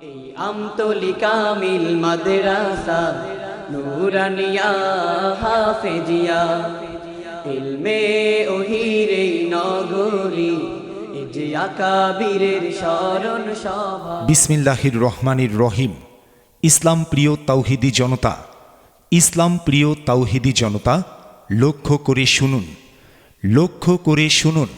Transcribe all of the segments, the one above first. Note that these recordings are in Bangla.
এই আমতলি কামিল মাদ্রাসা, নুরানিয়া, হাফেজিয়া। ইলমে ওহিরে নগরী বিসমিল্লাহির রহমানির রহিম। ইসলাম প্রিয় তাওহিদি জনতা, ইসলাম প্রিয় তাওহিদি জনতা, লক্ষ্য করে শুনুন। লক্ষ্য করে শুনুন।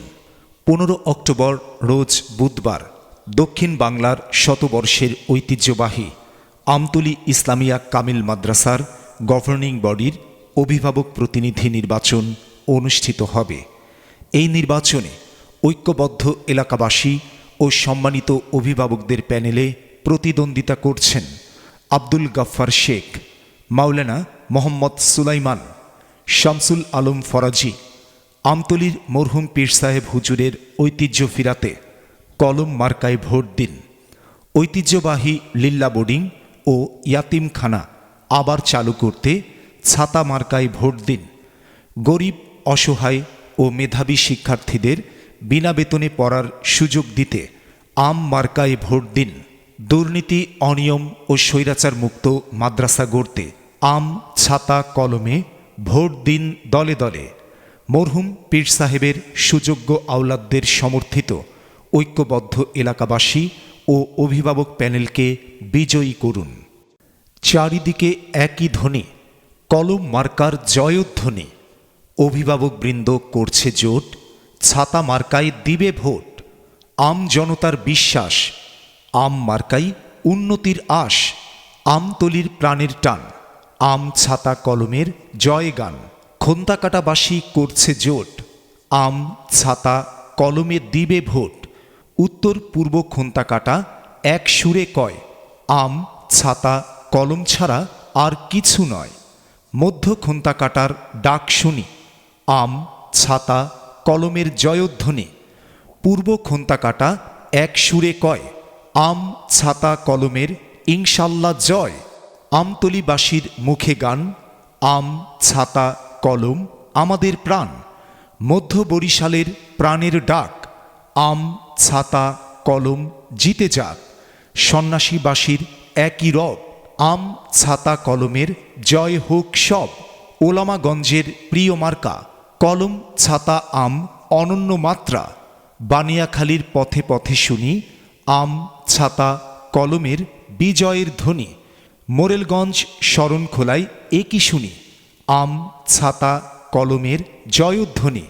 পনেরো অক্টোবর, রোজ বুধবার। দক্ষিণ বাংলার শতবর্ষের ঐতিহ্যবাহী আমতলী ইসলামিয়া কামিল মাদ্রাসার গভর্নিং বডির অভিভাবক প্রতিনিধি নির্বাচন অনুষ্ঠিত হবে। এই নির্বাচনে ঐক্যবদ্ধ এলাকাবাসী ও সম্মানিত অভিভাবকদের প্যানেলে প্রতিদ্বন্দ্বিতা করছেন আব্দুল গাফফার শেখ, মাওলানা মোহাম্মদ সুলাইমান, শামসুল আলম ফরাজি, আমতলির মরহুম পীর সাহেব হুজুরের ঐতিহ্য ফিরাতে কলম মার্কায় ভোট দিন। ঐতিহ্যবাহী লিল্লা বোর্ডিং ও ইয়াতিমখানা আবার চালু করতে ছাতা মার্কায় ভোট দিন। গরিব, অসহায় ও মেধাবী শিক্ষার্থীদের বিনা বেতনে পড়ার সুযোগ দিতে আম মার্কায় ভোট দিন। দুর্নীতি, অনিয়ম ও স্বৈরাচার মুক্ত মাদ্রাসা গড়তে আম ছাতা কলমে ভোট দিন দলে দলে। মরহুম পীর সাহেবের সুযোগ্য আওলাদদের সমর্থিত ঐক্যবদ্ধ এলাকাবাসী ও অভিভাবক প্যানেলকে বিজয়ী করুন। চারিদিকে একই ধ্বনি, কলম মার্কার জয়ধ্বনি। অভিভাবকবৃন্দ করছে জোট, ছাতা মার্কায় দিবে ভোট। আম জনতার বিশ্বাস, আম মার্কাই উন্নতির আশ আমতলির প্রাণের টান, আম ছাতা কলমের জয়গান। খন্তাকাটাবাসী করছে জোট, আম ছাতা কলমে দিবে ভোট। উত্তর পূর্ব খন্তাকাটা এক সুরে কয়, আম, ছাতা, কলম ছাড়া আর কিছু নয়। মধ্য খন্তাকাটার ডাক শুনি, আম, ছাতা, কলমের জয়ধ্বনি। পূর্ব খন্তাকাটা এক সুরে কয়, আম, ছাতা, কলমের ইনশাল্লাহ জয়। আমতলিবাসীর মুখে গান, আম, ছাতা, কলম আমাদের প্রাণ। মধ্য বরিশালের প্রাণের ডাক, আম ছাতা, কলম জিতে যাক। সন্ন্যাসীবাসীর একই রব। আম, ছাতা, কলমের জয় হোক সব। ওলামাগঞ্জের প্রিয় মার্কা। কলম, ছাতা, আম অনন্য মাত্রা। বানিয়াখালীর পথে পথে শুনি, আম, ছাতা, কলমের বিজয়ের ধ্বনি। মোরেলগঞ্জ শরণখোলায় একই শুনি, আম, ছাতা, কলমের জয়ধ্বনি।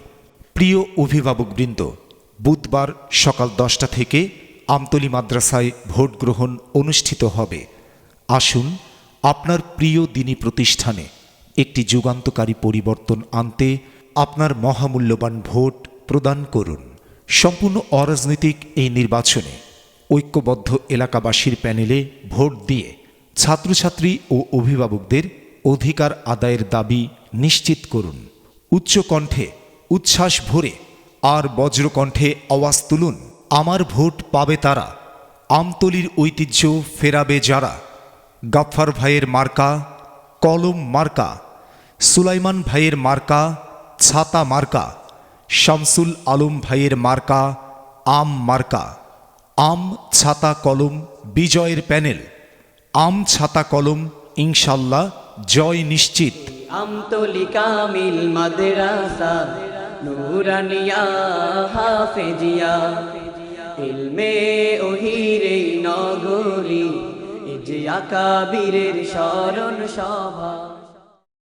প্রিয় অভিভাবকবৃন্দ বুধবার সকাল দশটা থেকে আমতলি মাদ্রাসায় ভোট গ্রহণ অনুষ্ঠিত হবে। আসুন আপনার প্রিয় দিনী প্রতিষ্ঠানে একটি যুগান্তকারী পরিবর্তন আনতে আপনার মহামূল্যবান ভোট প্রদান করুন। সম্পূর্ণ অরাজনৈতিক এই নির্বাচনে ঐক্যবদ্ধ এলাকাবাসীর প্যানেলে ভোট দিয়ে ছাত্রছাত্রী ও অভিভাবকদের অধিকার আদায়ের দাবি নিশ্চিত করুন। উচ্চকণ্ঠে উচ্ছ্বাস ভরে আর বজ্রকণ্ঠে আওয়াজ তুলুন। আমার ভোট পাবে তারা। আমতলির ঐতিহ্য ফেরাবে যারা। গাফফার ভাইয়ের মার্কা, কলম মার্কা, সুলাইমান ভাইয়ের মার্কা, ছাতা মার্কা, শামসুল আলম ভাইয়ের মার্কা, আম মার্কা। আম, ছাতা, কলম, বিজয়ের প্যানেল। আম, ছাতা, কলম, ইনশাল্লাহ জয় নিশ্চিত। আমতলি কামিল মাদ্রাসা। নুরানিয়া হাফেজিয়া ইলমে ওহিরে নগরী ইজিয়া যে শরণ সভা।